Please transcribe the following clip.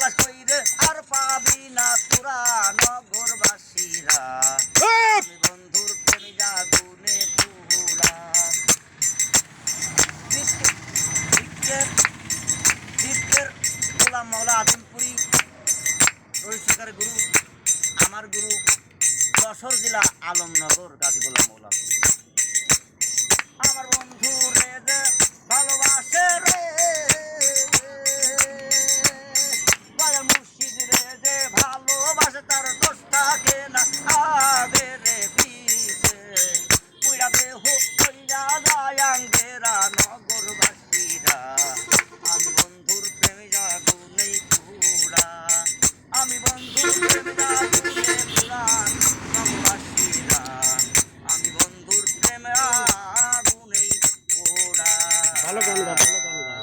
তালাশ কইরে আর পাবি না তোরা নগরবাসীরা। বন্ধুর প্রেমে জাগুনে পুরা গোলাম মৌলা আদমপুরি রহিশিকার গুরু আমার গুরু যশোর জেলা আলমনগর গাজী গোলাম মৌলা பழக்கானுடா பழக்கானுடா